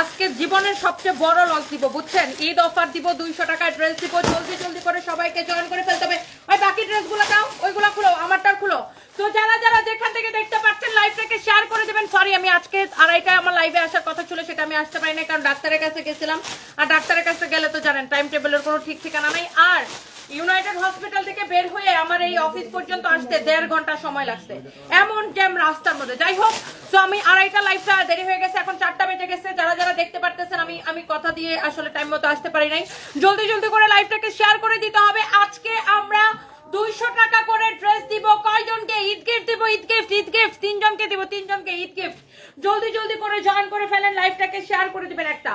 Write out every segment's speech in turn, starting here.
আজকে জীবনের সবচেয়ে বড় লস দিব, বুঝছেন? ঈদ অফার দিব, দুইশো টাকায় ড্রেস দিব জলদি জলদি করে সবাইকে জয়েন করে ফেলতে হবে। ওই বাকি ড্রেসগুলো দাও, ওইগুলো খুলো আমারটা খুলো। তো যারা যারা যেখান থেকে দেখতে পাচ্ছেন লাইভটাকে শেয়ার করে দেবেন সরি আমি আজকে আড়াইটায় আমার লাইভে আসার কথা ছিল, সেটা আমি আসতে পারি না কারণ ডাক্তারের কাছে গেছিলাম। আর ডাক্তারের কাছে গেলে তো জানেন টাইম টেবিলের কোনো ঠিক ঠিকানা নাই। আর ইউনাইটেড হসপিটাল থেকে বের হয়ে আমার এই অফিস পর্যন্ত আসতে দেড় ঘণ্টা সময় লাগছে। এমন জ্যাম রাস্তার মধ্যে। যাই হোক, তো আমি আড়াইটা লাইফটা দেরি হয়ে গেছে, এখন চারটা বেজে গেছে। যারা যারা দেখতে পারতেছেন, আমি আমি কথা দিয়ে আসলে টাইম মতো আসতে পারি নাই। জলদি জলদি করে লাইফটাকে শেয়ার করে দিতে হবে। আজকে আমরা দুইশো টাকা করে ড্রেস দিব, কয়জনকে ঈদ গিফট দিব, ঈদ গিফট ঈদ গিফট তিনজনকে দিব, তিনজনকে ঈদ গিফট জলদি জলদি করে জয়েন করে ফেলেন লাইভটাকে শেয়ার করে দিবেন একটা।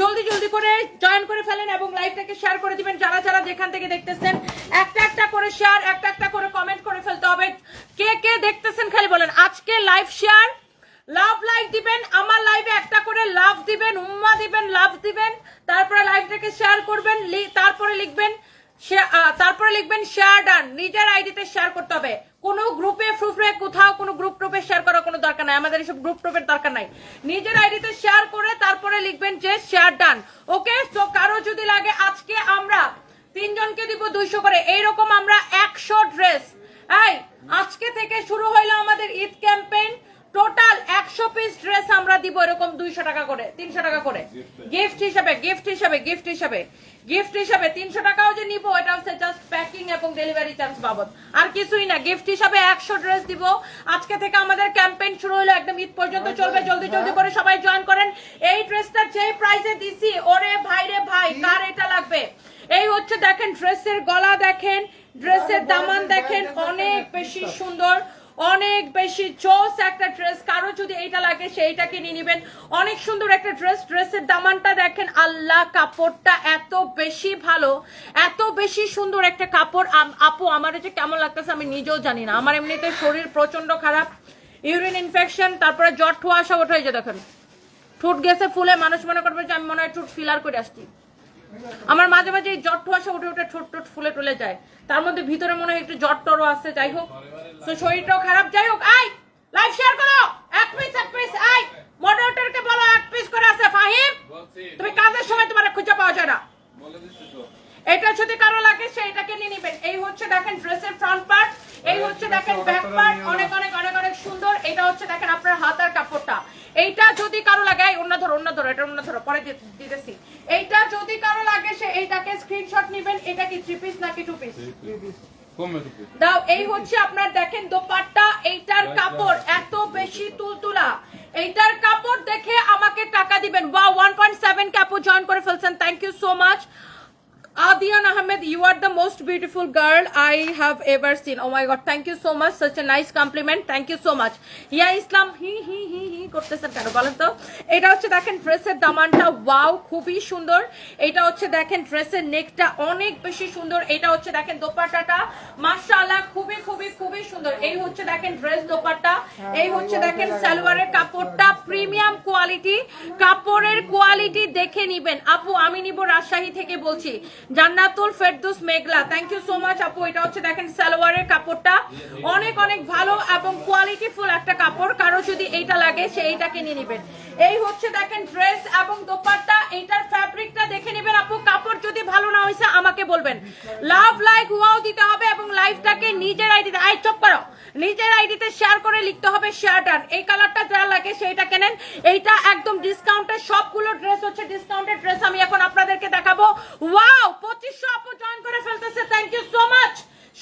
জলদি জলদি করে জয়েন করে ফেলেন এবং লাইভটাকে শেয়ার করে দিবেন। যারা যারা যেখান থেকে দেখতেছেন, একটা একটা করে শেয়ার একটা একটা করে কমেন্ট করে ফেলতে হবে। কে কে দেখতেছেন খালি বলেন, আজকে লাইভ শেয়ার লাভ লাইক দিবেন, আমার লাইভে একটা করে লাভ দিবেন, উম্মা দিবেন লাভ দিবেন, তারপরে লাইভটাকে শেয়ার করবেন তারপরে লিখবেন তারপরে লিখবেন শেয়ার ডান নিজের আইডিতে শেয়ার করতে হবে। কোনো গ্রুপে ফ্রুফে কোথাও কোনো গ্রুপ ট্রুপে শেয়ার করার কোনো দরকার নাই। আমাদের এসব গ্রুপ ট্রুপের দরকার নাই। নিজের আইডিতে শেয়ার করে তারপরে লিখবেন যে শেয়ার ডান ওকে তো কারও যদি লাগে, আজকে আমরা তিনজনকে দিব দুইশো করে। এইরকম আমরা একশো ড্রেস এই, আজকে থেকে শুরু হইল আমাদের ঈদ ক্যাম্পেইন টোটাল একশো পিস ড্রেস আমরা দিব এরকম দুইশো টাকা করে, তিনশো টাকা করে। গিফট হিসাবে গিফট হিসাবে গিফট হিসাবে। গিফট হিসাবে তিনশো টাকাও যে নিবো এটা হচ্ছে জাস্ট প্যাকিং এবং ডেলিভারি চার্জ বাবদ। আর কিছুই না গিফট হিসাবে একশো ড্রেস দিব। আজকে থেকে আমাদের ক্যাম্পেইন শুরু হলো একদম ঈদ পর্যন্ত চলবে জলদি জলদি করে সবাই জয়েন করেন। এই ড্রেসটা যেই প্রাইসে দিছি ওরে ভাই রে ভাই কার এটা লাগবে? এই হচ্ছে দেখেন ড্রেসের গলা দেখেন ড্রেসের দামান দেখেন অনেক বেশি সুন্দর। অনেক বেশি জোস একটা ড্রেস। কারও যদি এইটা লাগে, সেইটাকে নিয়ে নিবেন। অনেক সুন্দর একটা ড্রেস। ড্রেসের দামানটা দেখেন, আল্লাহ, কাপড়টা এত বেশি ভালো, এত বেশি সুন্দর একটা কাপড়। আপু, আমার যে কেমন লাগতেছে আমি নিজেও জানি না। আমার এমনিতে শরীর প্রচণ্ড খারাপ, ইউরিন ইনফেকশন তারপরে জ্বর ঠোয়া আসা ওঠা হয়েছে দেখেন। ঠোঁট গেছে, ফুলে মানুষ মনে করবে যে আমি মনে হয় ঠোঁট ফিলার করে আসছি। আমার মাঝে মাঝে এই জ্বর ঠোয়াশা উঠে উঠে ঠোঁট ঠোঁট ফুলে টুলে যায়। তার মধ্যে ভিতরে মনে হয় একটু জ্বর টরও আছে যাই হোক। তো শরীরটাও খারাপ যাই হোক আই লাইভ শেয়ার করো! এক পিস এক পিস আই মডারেটরকে বলো এক পিস করে আছে ফাহিম। তুমি কাজের সময় তোমার খুঁজে পাওয়া যায় না। এটা যদি কারও লাগে সেইটাকে নিয়ে নিবেন। এই হচ্ছে দেখেন ড্রেসের ফ্রন্ট পার্ট এই হচ্ছে দেখেন ব্যাক পার্ট অনেক অনেক অনেক অনেক সুন্দর। এটা হচ্ছে দেখেন আপনার হাতার কাপড়টা। এইটা যদি কারও লাগে অন্য ধরো অন্য ধরো এটা অন্য ধরো পরে দিতেছি। এইটা যদি কারও লাগে সে এইটাকে স্ক্রিনশট নেবেন। এটা কি থ্রি পিস নাকি টু পিস দাও এই হচ্ছে আপনার দেখেন দোপাট্টা। এইটার কাপড় এত বেশি তুলতুলা। এইটার কাপড় দেখে আমাকে টাকা দিবেন। বা ওয়ান পয়েন্ট সেভেন কাপড় জয়েন করে ফেলছেন। Thank you so much Adian Ahmed, you are the most beautiful girl I have ever seen. Oh my god, thank you so much. Such a nice compliment. Thank you so much. ইয়া ইসলাম হি হি হি হি করতেছেন কেন বলেন তো? এটা হচ্ছে দেখেন ড্রেসের দামানটা। ওয়াও খুবই সুন্দর। এটা হচ্ছে দেখেন ড্রেসের নেকটা অনেক বেশি সুন্দর। এটা হচ্ছে দেখেন দোপাট্টাটা। মাশাআল্লাহ খুবই খুবই খুবই সুন্দর। এই হচ্ছে দেখেন ড্রেস দোপাট্টা। এই হচ্ছে দেখেন সালোয়ারের কাপড়টা। প্রিমিয়াম কোয়ালিটি কাপড়ের কোয়ালিটি দেখে নিবেন। আপু আমি নিব রাজশাহী থেকে বলছি। Jannatul Ferdous Meghla. Thank you so much আপু। এটা হচ্ছে দেখেন সালোয়ারের কাপড়টা। অনেক অনেক ভালো এবং কোয়ালিটি ফুল একটা কাপড়। কারও যদি এইটা লাগে, সে এইটাকে নিয়ে নিবেন। এই হচ্ছে দেখেন ড্রেস এবং দোপাট্টা। এইটার ফ্যাব্রিকটা দেখে নেবেন আপু। কাপড় যদি ভালো না হয়েছে আমাকে বলবেন। লাভ লাইক ওয়াও দিতে হবে এবং লাইভটাকে নিজের আইডিতে আই চপ করো। নিজের আইডিতে শেয়ার করে লিখতে হবে শেয়ার ডান এই কালারটা যা লাগে সেইটা কেনেন। এইটা একদম ডিসকাউন্টে সবগুলো ড্রেস হচ্ছে ডিসকাউন্টের ড্রেস আমি এখন আপনাদেরকে দেখাবো। ওয়াও পঁচিশশো আপু জয়েন করে ফেলতেছে। থ্যাংক ইউ সো মাচ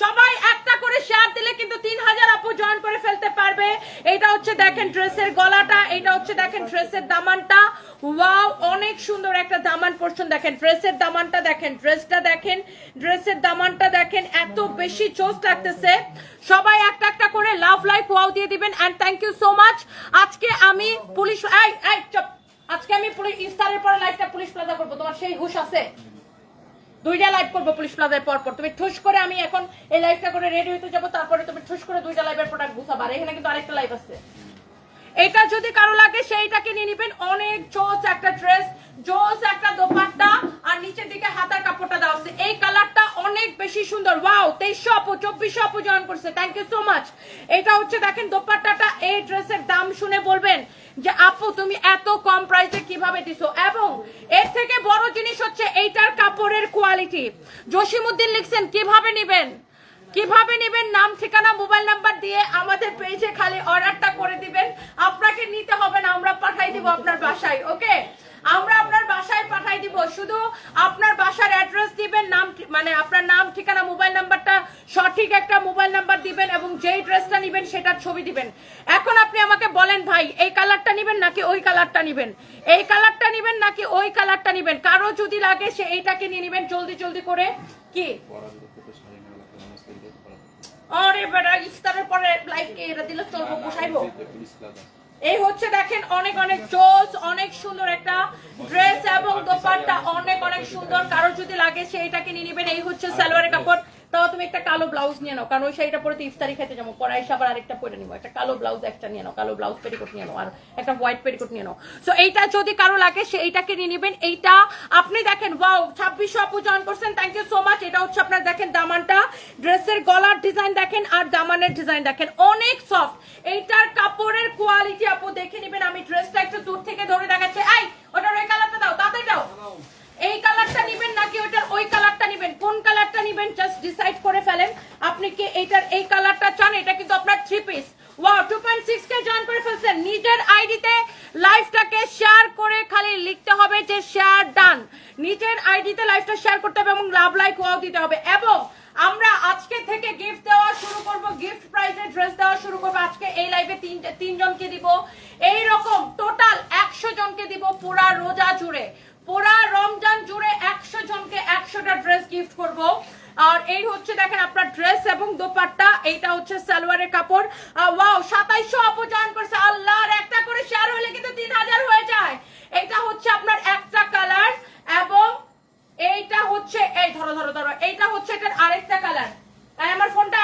সবাই একটা করে শেয়ার দিলে কিন্তু তিন হাজার আপু জয়েন করে ফেলতে পারবে। এটা হচ্ছে দেখেন ড্রেসের গলাটা, এটা হচ্ছে দেখেন ড্রেসের দামানটা। ওয়াও অনেক সুন্দর একটা দামান পোর্শন দেখেন ড্রেসের দামানটা দেখেন ড্রেসটা দেখেন ড্রেসের দামানটা দেখেন, এত বেশি চোস লাগতেছে। সবাই একটা একটা করে লাভ লাইক ওয়াও দিয়ে দিবেন and thank you so much আজকে আমি পুলিশ আজকে আমি পুলিশ ইফতারের পরে লাইভটা পুলিশ প্লাজা করব, তোমার সেই হুশ আছে? দুইটা লাইভ করব পুলিশ প্লাজার পর পর তুমি ঠুস করে আমি এখন এই লাইভটা করে রেডি হতে যাব, তারপরে তুমি ঠুস করে দুইটা লাইভের প্রোডাক্ট গুছাবার এখানে কিন্তু আরেকটা লাইভ আছে। এটা যদি কারও লাগে সেইটাকে নিয়ে নিবেন। অনেক জোস একটা ড্রেস, জোস একটা দোপাট্টা, আর নিচের দিকে হাতার কাপড়টা দেওয়া আছে। এই কালারটা অনেক বেশি সুন্দর। ওয়াও তেইশশো আপু, চব্বিশশো আপু জয়েন করছে। থ্যাংক ইউ সো মাচ এটা হচ্ছে দেখেন, দোপাট্টাটা এই ড্রেসের দাম শুনে বলবেন যে, আপু, তুমি এত কম প্রাইসে কীভাবে দিছো? এবং এর থেকে বড় জিনিস হচ্ছে, এইটার কাপড়ের কোয়ালিটি জসিমউদ্দিন লিখছেন, কীভাবে নেবেন? কীভাবে নেবেন নাম, ঠিকানা, মোবাইল নাম্বার দিয়ে আমাদের পেজে খালি অর্ডারটা করে দিবেন। আপনাকে নিতে হবে না, আমরা পাঠাই দিব আপনার বাসায়, ওকে? আমরা আপনার বাসায় পাঠাই দিব। শুধু আপনার বাসার অ্যাড্রেস দিবেন, নাম মানে আপনার নাম, ঠিকানা, মোবাইল নাম্বারটা, সঠিক একটা মোবাইল নাম্বার দিবেন এবং যেই ড্রেসটা নেবেন সেটার ছবি দিবেন। এখন আপনি আমাকে বলেন, ভাই, এই কালারটা নেবেন নাকি ওই কালারটা নেবেন? এই কালারটা নেবেন নাকি ওই কালারটা নেবেন? কারও যদি লাগে, সে এইটাকে নিয়ে নেবেন, জলদি জলদি করে। কি? আরে বেটা পরে লাইভকে এটা দিলে চলবো পোষাইবো এই হচ্ছে দেখেন অনেক অনেক জোস অনেক সুন্দর একটা ড্রেস এবং দোপাট্টা, অনেক অনেক সুন্দর। কারও যদি লাগে সে এটাকে নিয়ে নেবেন। এই হচ্ছে সালোয়ারের কাপড়। তাও তুমি একটা কালো ব্লাউজ নিয়ে নাও, কারণ ওই শাড়িটা পরে তো ইফতারি খেতে যাব পরে এসে আবার আরেকটা পরে নিবো। একটা কালো ব্লাউজ একটা নিয়ে নাও, কালো ব্লাউজ পেটিকোট নিয়ে নাও, আর একটা হোয়াইট পেটিকোট নিয়ে নাও। সো এইটা যদি কারও লাগে, সে এইটাকে নিয়ে নেবেন। এইটা আপনি দেখেন ওয়াও ছাব্বিশশো আপু জয়েন করছেন থ্যাংক ইউ সো মাচ এটা হচ্ছে আপনার দেখেন দামানটা। ড্রেসের গলার ডিজাইন দেখেন আর দামানের ডিজাইন দেখেন। অনেক সফট এইটার কাপড়ের কোয়ালিটি আপু দেখে নেবেন। আমি ড্রেসটা একটু দূর থেকে ধরে দেখাচ্ছি। এই, ওটা ওই কালারটা দাও, তাতে দাও। এই কালারটা নিবেন নাকি ওটার ওই কালারটা নিবেন? কোন কালারটা নিবেন? জাস্ট ডিসাইড করে ফেলেন। আপনি কি এইটার এই কালারটা চান? এটা কিন্তু আপনার three piece wow two point six K join করে ফেলছেন। নিজের আইডিতে লাইভটাকে শেয়ার করে খালি লিখতে হবে যে শেয়ার ডান নিজের আইডিতে লাইভটা শেয়ার করতে হবে এবং লাভ লাইক ওয়াও দিতে হবে। এবং আমরা আজকে থেকে গিফট দেওয়া শুরু করব গিফট প্রাইজে ড্রেস দেওয়া শুরু করব। আজকে এই লাইভে তিন তিনজনকে দিব। এই রকম টোটাল একশো জনকে দিব পুরা রোজা জুড়ে। পুরা রমজান জুড়ে একশো জনকে একশোটা ড্রেস গিফট করব। আর এই হচ্ছে দেখেন আপনার ড্রেস এবং দোপাট্টা, এইটা হচ্ছে সালোয়ারের কাপড়। ওয়াও সাতাইশো আপু করছে। আল্লাহর একটা করে শেয়ার হলে কিন্তু তিন হাজার হয়ে যায়। এটা হচ্ছে আপনার একটা কালার এবং এইটা হচ্ছে, এই ধরো ধরো ধরো, এইটা হচ্ছে এটার আরেকটা কালার আমার ফোনটা।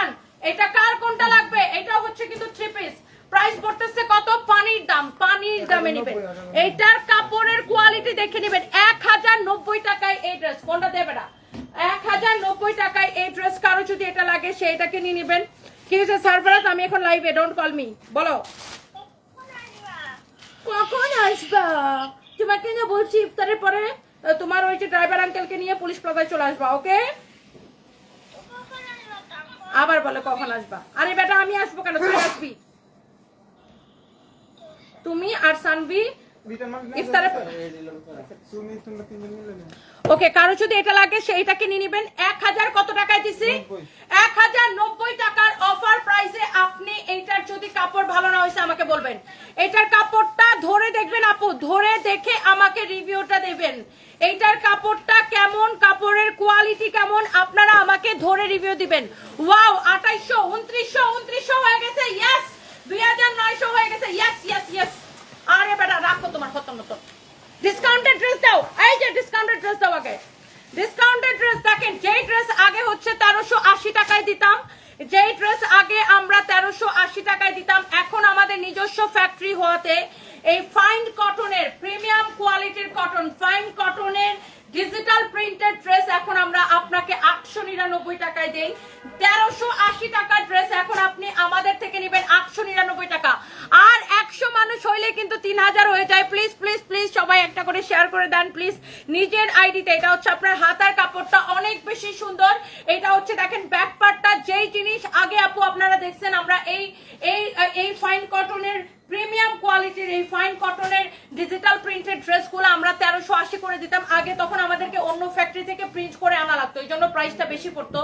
এটা কার কোনটা লাগবে? এটা হচ্ছে কিন্তু থ্রি পিস প্রাইস পড়তেছে কত? পানির দাম পানির দামে নেবেন এইটার কাপড়ের কোয়ালিটি দেখে নেবেন। এক হাজার নব্বই টাকায় এই ড্রেস কোনটা দেবে না এক হাজার নব্বই টাকায় এই ড্রেস কারও যদি এটা লাগে সেইটাকে নিয়ে নেবেন। কি হয়েছে সার্ভারাত আমি এখন লাইভে ডোন্ট কল মি বলো। কখন আসবা? তোমাকে না বলছি ইফতারের পরে তোমার ওই যে ড্রাইভার আঙ্কেলকে নিয়ে পুলিশ প্লাজায় চলে আসবা ওকে? আবার বলে কখন আসবা। আরে বেটা আমি আসব কেন? তুই আসবি। তুমি আর সানভি। ওকে কারও যদি এটা লাগে সেইটাকে নিয়ে নেবেন। এক হাজার কত টাকায় দিছি? এক হাজার নব্বই টাকার অফার প্রাইসে আপনি এইটার যদি কাপড় ভালো না হয়েছে আমাকে বলবেন। এটার কাপড়টা ধরে দেখবেন আপু ধরে দেখে আমাকে রিভিউটা দেবেন। এইটার কাপড়টা কেমন কাপড়ের কোয়ালিটি কেমন আপনারা আমাকে ধরে রিভিউ দিবেন। ওয়াও আঠাইশো উনত্রিশশো উনত্রিশশো হয়ে গেছে ইয়েস দুই হাজার নয়শো হয়ে গেছে। ইয়েস ইয়েস ইয়েস আরে বেটা, রাখো তোমার খতম মতো। ডিসকাউন্টেড ড্রেস দাও। এই যে ডিসকাউন্টেড ড্রেস দাও আগে। ডিসকাউন্টেড ড্রেস দেখেন, যেই ড্রেস আগে হচ্ছে তেরোশো আশি টাকায় দিতাম, যেই ড্রেস আগে আমরা তেরোশো আশি টাকায় দিতাম, এখন আমাদের নিজস্ব ফ্যাক্টরি হওয়াতে এই ফাইন কটনের প্রিমিয়াম কোয়ালিটির কটন ফাইন কটনের ডিজিটাল প্রিন্টেড ড্রেস এখন আমরা আপনাকে আটশো নিরানব্বই টাকায় দেই। তেরোশো আশি টাকার ড্রেস এখন আপনি আমাদের থেকে নেবেন আটশো নিরানব্বই টাকা। আর একশো মানুষ হইলে কিন্তু তিন হাজার হয়ে যায়। প্লিজ প্লিজ প্লিজ সবাই একটা করে শেয়ার করে দেন প্লিজ নিজের আইডিতে এটা হচ্ছে আপনার হাতার কাপড়টা অনেক বেশি সুন্দর। এটা হচ্ছে দেখেন ব্যাক পার্টটা যেই জিনিস আগে আপু আপনারা দেখছেন, আমরা এই এই এই ফাইন কটনের প্রিমিয়াম কোয়ালিটির এই ফাইন কটনের ডিজিটাল প্রিন্টেড ড্রেসগুলো আমরা তেরোশো আশি করে দিতাম। আগে তখন আমাদেরকে অন্য ফ্যাক্টরি থেকে প্রিন্ট করে আনা লাগতো, এই জন্য প্রাইসটা বেশি পড়তো।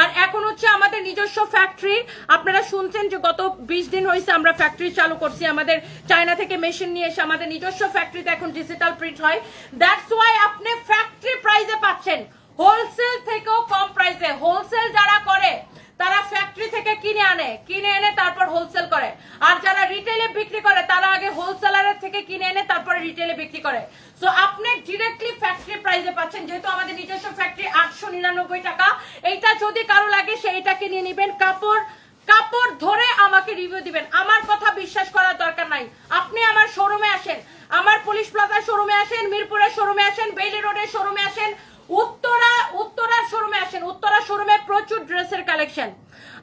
আর এখন হচ্ছে আমাদের নিজস্ব ফ্যাক্টরি আপনারা শুনছেন যে গত বিশ দিন হয়েছে আমরা ফ্যাক্টরি চালু করছি, আমাদের চায়না থেকে মেশিন নিয়ে এসে আমাদের নিজস্ব ফ্যাক্টরিতে এখন ডিজিটাল প্রিন্ট হয়। দ্যাটস ওয়াই আপনি ফ্যাক্টরি প্রাইসে পাচ্ছেন। হোলসেল থেকেও কম প্রাইসে হোলসেল যারা করে তারা ফ্যাক্টরি থেকে কিনে আনে, কিনে এনে তারপর হোলসেল করে। আর যারা রিটেলে বিক্রি করে, তারা আগে হোলসেলারের থেকে কিনে এনে তারপরে রিটেলে বিক্রি করে। সো আপনি ডিরেক্টলি ফ্যাক্টরি প্রাইসে পাচ্ছেন, যেহেতু আমাদের নিজস্ব ফ্যাক্টরি আটশো নিরানব্বই টাকা। এইটা যদি কারও লাগে সেইটাকে নিয়ে নেবেন। কাপড় কাপড় ধরে আমাকে রিভিউ দিবেন। আমার কথা বিশ্বাস করার দরকার নাই। আপনি আমার শোরুমে আসেন। আমার পুলিশ প্লাজার শোরুমে আসেন, মিরপুরের শোরুমে আসেন, বেইলি রোডের শোরুমে আসেন। উত্তরা উত্তরার শোরুমে আসেন। উত্তরা শোরুমে প্রচুর ড্রেসের কালেকশন।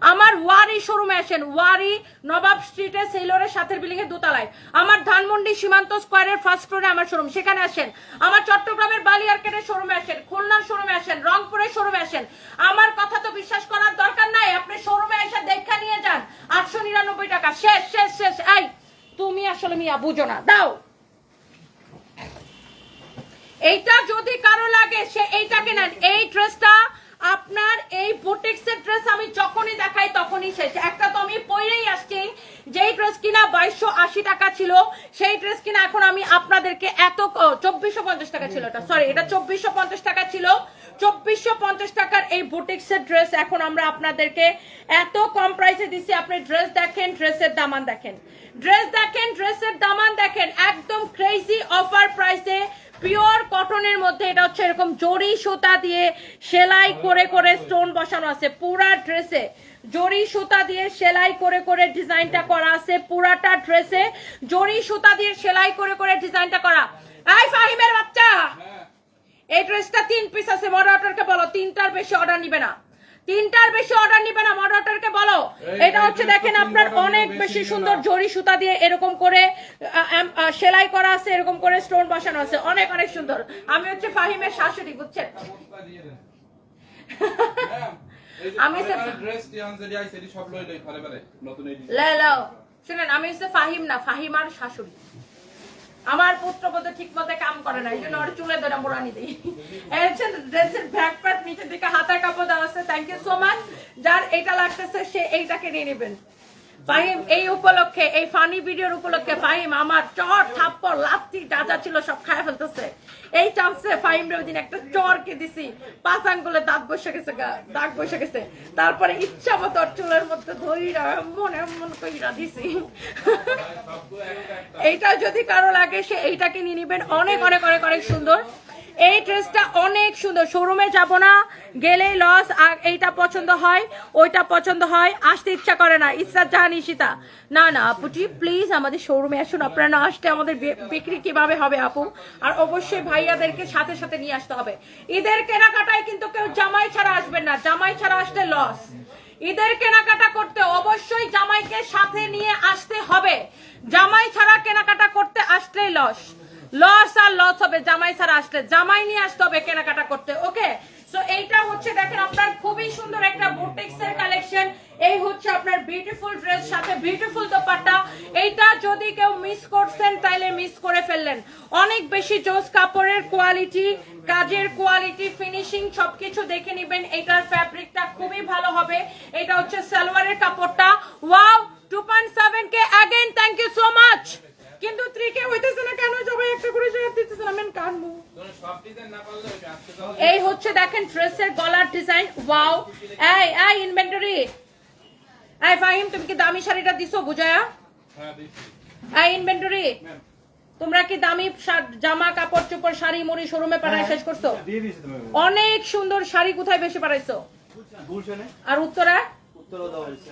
আমার ওয়ারি শোরুমে আসেন। ওয়ারি নবাব স্ট্রিটে সেলরের সাথের বিল্ডিং এর দোতলায়। আমার ধানমন্ডি সীমান্ত স্কোয়ারের ফার্স্ট ফ্লোরে আমার শোরুম সেখানে আসেন। আমার চট্টগ্রামের বালিয়ারকেটের শোরুমে আসেন। খুলনার শোরুমে আসেন। রংপুরের শোরুমে আসেন। আমার কথা তো বিশ্বাস করার দরকার নাই। আপনি শোরুমে এসে দেখা নিয়ে যান। আটশো নিরানব্বই টাকা। শেষ শেষ শেষ। এই, তুমি আসলে মিয়া, বুঝো না। দাও। এইটা যদি কারও লাগে, সে এইটাকে নেন। এই ড্রেসটা আপনার, এই বুটিক্সের ড্রেস আমি যখনই দেখাই তখনই শেষ। একটা তো আমি পরেই আসছি, যেই ড্রেস কিনা বাইশশো আশি টাকা ছিল, সেই ড্রেস কিনা এখন আমি আপনাদেরকে এত চব্বিশশো পঞ্চাশ টাকা ছিল এটা। সরি এটা চব্বিশশো পঞ্চাশ টাকা ছিল। চব্বিশশো পঞ্চাশ টাকার এই বুটিক্সের ড্রেস এখন আমরা আপনাদেরকে এত কম প্রাইসে দিচ্ছি আপনি ড্রেস দেখেন, ড্রেসের দামান দেখেন। ড্রেস দেখেন, ড্রেসের দামান দেখেন। একদম ক্রেজি অফার প্রাইসে পিওর কটনের মধ্যে এটা হচ্ছে এরকম জরি সুতা দিয়ে সেলাই করে করে স্টোন বসানো আছে পুরা ড্রেসে। জরি সুতা দিয়ে সেলাই করে করে ডিজাইনটা করা আছে পুরাটা ড্রেসে। জরি সুতা দিয়ে সেলাই করে করে ডিজাইনটা করা। এই ফাহিমের বাচ্চা! এই ড্রেসটা তিন পিস আছে বড় অর্ডারকে বলো তিনটার বেশি অর্ডার নিবে না। তিনটার বেশি অর্ডার নিবে না মডারেটরকে বলো। এটা হচ্ছে দেখেন আপনার অনেক বেশি সুন্দর জরি সুতা দিয়ে এরকম করে সেলাই করা আছে এরকম করে স্টোন বসানো আছে। অনেক অনেক সুন্দর। আমি হচ্ছে ফাহিমের শাশুড়ি বুঝছেন? আমি শুনেন আমি হচ্ছে ফাহিম না ফাহিম আর শাশুড়ি। আমার পুত্র বোধ ঠিক মতো কাম করে না, এই জন্য ওর চুলে ধরে মোড়ানি দিই। ড্রেসের ব্যাগ প্যাট নিচের দিকে হাতা কাপড় দেওয়া আছে থ্যাংক ইউ সো মাচ যার এটা লাগতেছে, সে এইটাকে নিয়ে নেবেন। ফাহিম, এই উপলক্ষে, এই ফানি ভিডিওর উপলক্ষে ফাহিম আমার চর লাত্তি যা যা ছিল সব খায় ফেলতেছে। এই চান্সে ফাহিম রে একটা চরকে দিছি। পাঁচ আঙ্গুলে দাঁত বসে গেছে দাগ বসে গেছে। তারপরে ইচ্ছা মতো চুলের মধ্যে ধইরা এমন এমন কইরা দিছি। এইটা যদি কারও লাগে, সে এইটাকে নিয়ে নিবেন। অনেক অনেক অনেক অনেক সুন্দর। এই ড্রেসটা অনেক সুন্দর। শোরুমে যাব না, গেলেই লস আর এইটা পছন্দ হয়, ওইটা পছন্দ হয়, আসতে ইচ্ছা করে না। ইচ্ছা জাহান ইশিতা না না আপুটি প্লিজ আমাদের শোরুমে আসুন, আপনারা না আসতে আমাদের বিক্রি কীভাবে হবে, আপু? আর অবশ্যই ভাইয়াদেরকে সাথে সাথে নিয়ে আসতে হবে। ঈদের কেনাকাটায় কিন্তু কেউ জামাই ছাড়া আসবেন না, জামাই ছাড়া আসলে লস ঈদের কেনাকাটা করতে অবশ্যই জামাইকে সাথে নিয়ে আসতে হবে। জামাই ছাড়া কেনাকাটা করতে আসলেই লস লস আর লস হবে, জামাই ছাড়া আসলে, জামাই নিয়ে আসতে হবে কেনাকাটা করতে ওকে সো এইটা হচ্ছে দেখেন আপনার খুবই সুন্দর একটা বুটিক্স এর কালেকশন এই হচ্ছে আপনার বিউটিফুল ড্রেস সাথে বিউটিফুল দোপাট্টা। এইটা যদি কেউ মিস করছেন তাইলে মিস করে ফেললেন। অনেক বেশি জোস কাপড়ের কোয়ালিটি কাজের কোয়ালিটি ফিনিশিং সবকিছু দেখে নেবেন। এটার ফ্যাব্রিকটা খুবই ভালো হবে। এটা হচ্ছে সালোয়ারের কাপড়টা। Wow two point seven K again thank you so much কিন্তু থ্রি কে হইতেছে না কেন সবাই একটা করে শেয়ার দিতেছে না আমি কানবো এই হচ্ছে দেখেন ড্রেসের গলার ডিজাইন ওয়াও এই এই ইনভেন্টরি এই ফাহিম তুমি কি দামি শাড়িটা দিছো বুঝায়া হ্যাঁ এই ইনভেন্টরি তোমরা কি দামি জামা কাপড় চোপড় শাড়ি মুড়ি শোরুমে পাঠাই শেষ করছ অনেক সুন্দর শাড়ি কোথায় বেশি পাঠাইছো আর উত্তরা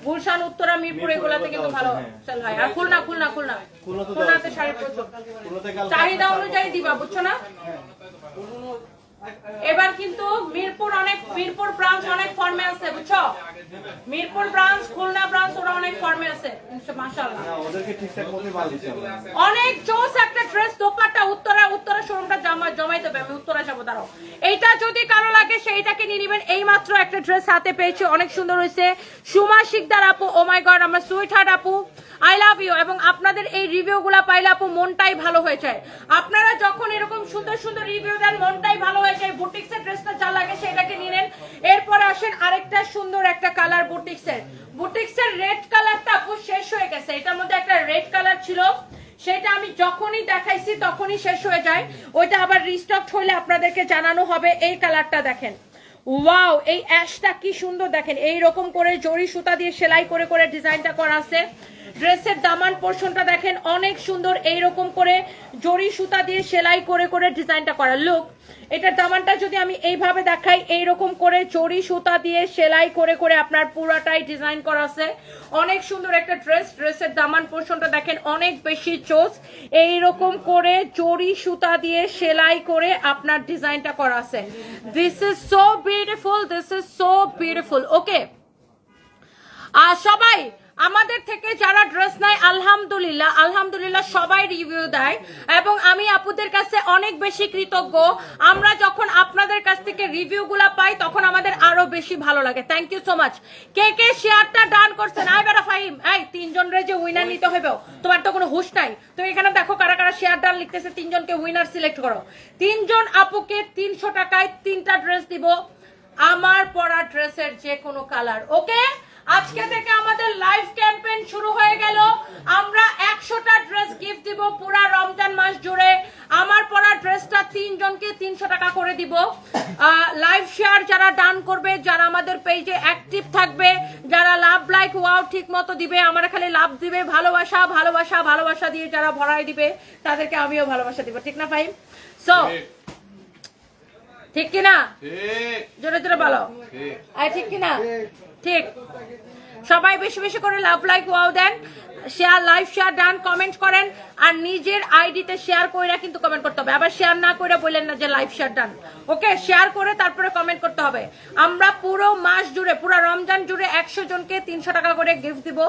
গুলশান উত্তরা মিরপুর এগুলাতে কিন্তু ভালো সেল হয়। আর খুলনা খুলনা খুলনা। খুলনাতে শাড়ি প্রচুর। চাহিদা অনুযায়ী দিবা বুঝছ না? এবার কিন্তু মিরপুর অনেক মিরপুর ব্রাঞ্চ অনেক ফর্মে আছে বুঝছ? মিরপুর ব্রাঞ্চ খুলনা ব্রাঞ্চ ওরা অনেক ফর্মে আছে মাশাআল্লাহ। ওদেরকে ঠিকঠাক মতো মাল দিতে হবে। অনেক জোস একটা ড্রেস দোপাট্টা উত্তরা উত্তরা শোরুমটা জামা জমাই দেবে আমি উত্তরা যাব দাঁড়াও। এইটা যদি কারও লাগে সেইটাকে নিয়ে নেবেন। এই মাত্র একটা ড্রেস হাতে পেয়েছি অনেক সুন্দর হয়েছে। সুমা শিকদার আপু ও মাই গড আমার সুইট হার্ট আপু আই লাভ ইউ এবং আপনাদের এই রিভিউ গুলা পাইলে আপু মনটাই ভালো হয়ে যায়। আপনারা যখন এরকম সুন্দর সুন্দর রিভিউ দেন মনটাই ভালো হয়ে সেটা আমি যখনই দেখাইছি তখনই শেষ হয়ে যায়। ওইটা আবার আপনাদেরকে জানানো হবে। এই কালারটা দেখেন। ওয়াও, এই অ্যাশটা কি সুন্দর দেখেন। এই রকম করে জরি সুতা দিয়ে সেলাই করে করে ডিজাইনটা করা আছে। ড্রেসের দামান পোর্শনটা দেখেন, অনেক সুন্দর এই রকম করে জরি সুতা দিয়ে সেলাই করে করে ডিজাইনটা করা। লুক, এটার দামানটা যদি আমি এইভাবে দেখাই, এইরকম করে জরি সুতা দিয়ে সেলাই করে করে আপনার পুরাটাই ডিজাইন করা আছে। অনেক সুন্দর একটা ড্রেস, ড্রেসের দামান পোর্শনটা দেখেন, অনেক বেশি চোস। এইরকম করে জরি সুতা দিয়ে সেলাই করে আপনার ডিজাইনটা করা আছে। This is so beautiful this is so beautiful okay আর সবাই আমাদের থেকে যারা ড্রেস নেয়, আলহামদুলিল্লাহ আলহামদুলিল্লাহ সবাই রিভিউ দেয়। এবং আমি আপুদের কাছে অনেক বেশি কৃতজ্ঞ। আমরা যখন আপনাদের কাছ থেকে রিভিউ গুলা পাই, তখন আমাদের আরও বেশি ভালো লাগে। থ্যাংক ইউ সো মাচ কে কে শেয়ারটা ডান করছেন? আই বেটা ফাহিম, এই, তিনজন রে যে উইনার নিতে হবে, তোমার তো কোনো হুশ নাই। তুমি এখানে দেখো কারা কারা শেয়ার ডান লিখতেছে, তিনজনকে উইনার সিলেক্ট করো। তিনজন আপুকে তিনশো টাকায় তিনটা ড্রেস দিব। আমার পরা ড্রেসের যে কোনো কালার ওকে আজকে থেকে আমাদের লাইভ ক্যাম্পেইন শুরু হয়ে গেল। আমরা একশোটা ড্রেস গিফট দিব পুরা রমজান মাস জুড়ে। আমার পরা ড্রেসটা তিনজনকে তিনশো টাকা করে দিব। লাইভ শেয়ার যারা ডান করবে যারা আমাদের পেজে অ্যাক্টিভ থাকবে যারা লাভ লাইক ওয়াও ঠিক মতো দিবে আমরা খালি লাভ দিবে ভালোবাসা ভালোবাসা ভালোবাসা দিয়ে যারা ভরাই দিবে তাদেরকে আমিও ভালোবাসা দিব। ঠিক না ভাই সো ঠিক। কিনা? ঠিক। জোরে জোরে বলো। ঠিক। আই ঠিক কিনা? ঠিক। সবাই বেশি বেশি করে লাভ লাইক ওয়াও দেন। Share live share done comment করেন। আর নিজের আইডিতে শেয়ার কইরা কিন্তু কমেন্ট করতে হবে। আবার শেয়ার না করে বললেন না যে live share done okay share করে তারপরে কমেন্ট করতে হবে। আমরা পুরো মাস জুড়ে, পুরো রমজান জুড়ে একশো জনকে তিনশো টাকা করে গিফট দিব।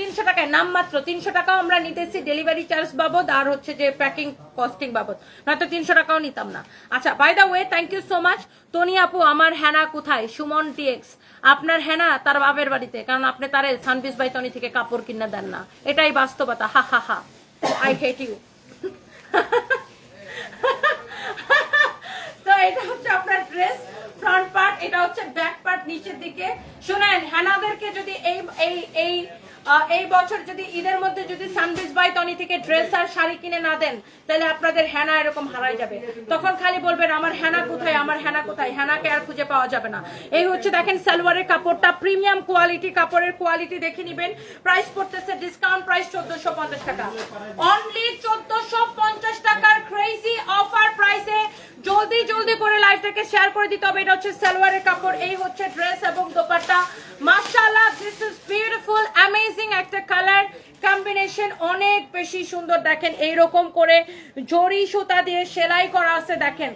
তিনশো টাকায় নাম মাত্র তিনশো টাকাও আমরা নিতেছি ডেলিভারি চার্জ বাবদ, আর হচ্ছে যে প্যাকিং কস্টিং বাবদ। নয়তো তিনশো টাকাও নিতাম না। আচ্ছা by the way thank you so much Tony আপু, আমার হ্যানা কোথায়? সুমন টিএক্স আপনার হ্যানা তার বাবের বাড়িতে, কারণ আপনি তারে সানবিস বাই টনি থেকে কাপড় কিনে দেন না। এটাই বাস্তবতা। হা হা হা। আই হেট ইউ তো এটা হচ্ছে আপনার ড্রেস ফ্রন্ট পার্ট এটা হচ্ছে ব্যাক পার্ট নিচের দিকে। শুনেন হ্যানাদেরকে যদি এই এই এই এই বছর যদি ঈদের মধ্যে যদি সানবিজ বাই টনি থেকে ড্রেস আর শাড়ি কিনে না দেন, তাহলে আপনাদের হ্যানা এরকম হারাই যাবে। তখন খালি বলবেন, আমার হ্যানা কোথায়? আমার হ্যানা কোথায়? হ্যানাকে আর খুঁজে পাওয়া যাবে না। এই হচ্ছে দেখেন সালোয়ারের কাপড়টা প্রিমিয়াম কোয়ালিটি কাপড়ের কোয়ালিটি দেখে নিবেন। প্রাইস পড়তেছে ডিসকাউন্ট প্রাইস চোদ্দশো পঞ্চাশ টাকা। অনলি চোদ্দশো পঞ্চাশ টাকার ক্রেজি অফার প্রাইসে জলদি জলদি করে লাইভটাকে শেয়ার করে দিতে হবে। এটা হচ্ছে সালোয়ারের কাপড়, এই হচ্ছে ড্রেস এবং দোপাট্টা। মাশাআল্লাহ দিস ইজ বিউটিফুল অ্যামেজিং একটা কালার কম্বিনেশন অনেক বেশি সুন্দর দেখেন, এইরকম করে জরি সুতা দিয়ে সেলাই করা আছে দেখেন।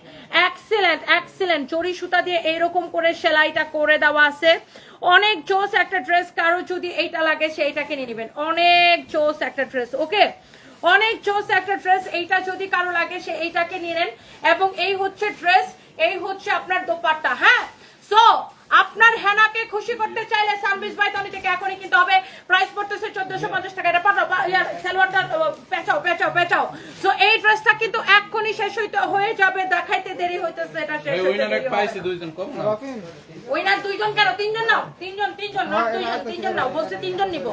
এক্সিলেন্ট এক্সিলেন্ট জরি সুতা দিয়ে এইরকম করে সেলাইটা করে দেওয়া আছে। অনেক জোস একটা ড্রেস, কারও যদি এইটা লাগে সেইটাকে নিয়ে নেবেন। অনেক জোস একটা ড্রেস, ওকে? অনেক জোস একটা ড্রেস, এইটা যদি কারও লাগে সে এইটাকে নিয়ে নেন এবং এই হচ্ছে ড্রেস, এই হচ্ছে আপনার দোপাট্টা হ্যাঁ? সো আপনার হেনাকে খুশি করতে চাইলে সানবিস বাই তনি থেকে এখনই কিন্তু হবে। প্রাইস পড়তেছে চোদ্দশো পঞ্চাশ টাকা। এটা পাঠাও সালোয়ারটা আহ, পেঁচাও পেঁচাও পেঁচাও। সো এই ড্রেসটা কিন্তু এক্ষুনি শেষ হইতে হয়ে যাবে দেখাইতে দেরি হইতেছে এটা শেষ উইনার। দুইজন কম না? উইনার দুইজন কেন? তিনজন নাও তিনজন তিনজন not দুইজন তিনজন নাও বলছে তিনজন নিব।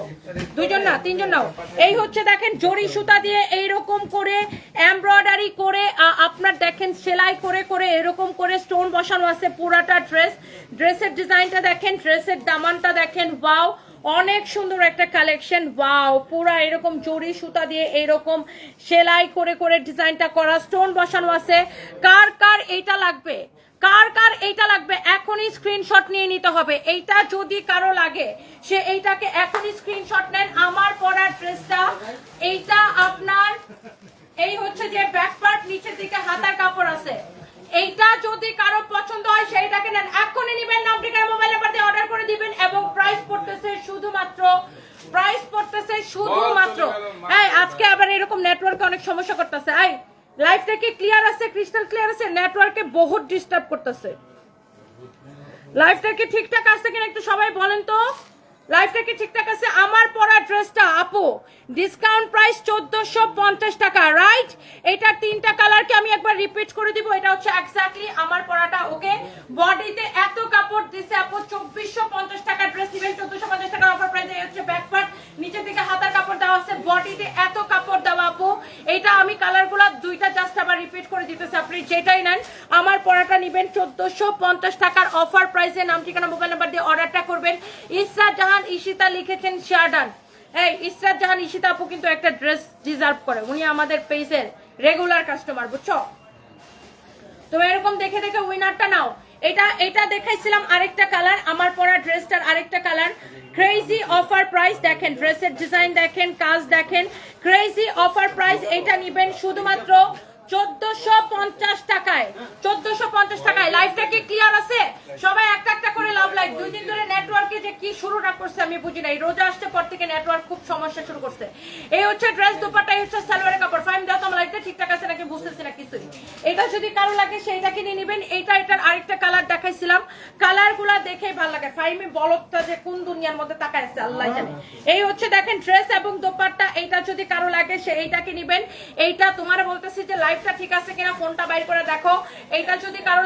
দুইজন না তিনজন নাও। এই হচ্ছে দেখেন জরি সুতা দিয়ে এইরকম করে এমব্রয়ডারি করে আপনার দেখেন সেলাই করে করে এরকম করে স্টোন বসানো আছে পুরাটা ড্রেস ড্রেস ড্রেসের ডিজাইনটা দেখেন ড্রেসের দামানটা দেখেন ওয়াও অনেক সুন্দর একটা কালেকশন ওয়াও পুরা এরকম জড়ি সুতা দিয়ে এরকম সেলাই করে করে ডিজাইনটা করা স্টোন বসানো আছে। কার কার এইটা লাগবে? কার কার এইটা লাগবে? এখনই স্ক্রিনশট নিয়ে নিতে হবে। এইটা যদি কারও লাগে, সে এইটাকে এখনই স্ক্রিনশট নেন আমার পরা ড্রেসটা এইটা আপনার এই হচ্ছে যে ব্যাক পার্ট নিচের দিকে হাতার কাপড় আছে এইটা যদি কারও পছন্দ হয় সেইটাকে নেন এখনই নিবেন নাম ঠিকানা মোবাইল নাম্বার দিয়ে অর্ডার করে দিবেন এবং প্রাইস পড়তেছে শুধুমাত্র প্রাইস পড়তেছে শুধুমাত্র হ্যাঁ আজকে আবার এরকম নেটওয়ার্কে অনেক সমস্যা করতেছে এই লাইফটা কি ক্লিয়ার আছে ক্রিস্টাল ক্লিয়ার আছে নেটওয়ার্কে বহুত ডিস্টার্ব করতেছে। লাইফটা কি ঠিকঠাক আছে কিনা একটু সবাই বলেন তো? লাইফটা কি ঠিকঠাক আছে? আমার পরা ড্রেসটা আপু ডিসকাউন্ট প্রাইস চোদ্দশো পঞ্চাশ টাকা রাইট এটা তিনটা কালারকে আমি একবার রিপিট করে দিব, এটা হচ্ছে এক্স্যাক্টলি আমার পরাটা ওকে বডিতে এত কাপড় দিছে, আপু, চব্বিশশো পঞ্চাশ টাকা ড্রেস দিবেন চোদ্দশো পঞ্চাশ টাকা অফার প্রাইস হচ্ছে ব্যাক পার্ট নিচের দিকে হাতার কাপড় দেওয়া আছে বডিতে এত কাপড় এটা আমি কালারগুলো দুইটা জাস্ট আবার রিপিট করে দিতেছি, আপনি যেটাই নেন, আমার পরাটা নিবেন চোদ্দশো পঞ্চাশ টাকার অফার প্রাইসে নাম, ঠিকানা মোবাইল নাম্বার দিয়ে অর্ডারটা করবেন। ইসরা জাহান ইশিতা লিখেছেন শার্ডান এই ইসরাত জাহান ইশিতা আপু কিন্তু একটা ড্রেস ডিজার্ভ করে। উনি আমাদের পেজের রেগুলার কাস্টমার বুঝছ? তো এরকম দেখে দেখে উইনারটা নাও। এটা এটা দেখাইছিলাম আরেকটা কালার আমার পরা ড্রেসটার আরেকটা কালার ক্রেজি অফার প্রাইস দেখেন ড্রেসের ডিজাইন দেখেন, কাজ দেখেন। ক্রেজি অফার প্রাইস এটা নিবেন শুধুমাত্র চোদ্দশো পঞ্চাশ টাকায়, চোদ্দশো পঞ্চাশ টাকায়। লাইফটা কি ক্লিয়ার আছে? সবাই একটা একটা করে লাভ লাইভ দুই দিন ধরে নেটওয়ার্কে যে কি শুরুটা করছে আমি বুঝি নাই রোজা আসতে পর থেকে নেটওয়ার্ক খুব সমস্যা শুরু করছে। এই হচ্ছে ড্রেস দুপাটা হচ্ছে সালোয়ারের কাপড়। ফাইন দাও তোমার লাইফটা ঠিকঠাক আছে নাকি বুঝতেছি না কিছুই। এটা যদি কারও লাগে, সেইটা কিনে নিবেন। এইটা, এটার আরেকটা কালার দেখাইছিলাম। কালারগুলা দেখেই ভালো লাগে। ফাইমি বলকটা যে কোন দুনিয়ার মধ্যে তাকায় আছে, আল্লাহ জানে। এই হচ্ছে দেখেন ড্রেস এবং দোপাট্টা। এইটা যদি কারও লাগে, সে এইটাকে নিবেন। এইটা তোমার বলতেছি যে ঠিক আছে কিনা ফোনটা বাইর করে দেখো। এইটা যদি কারও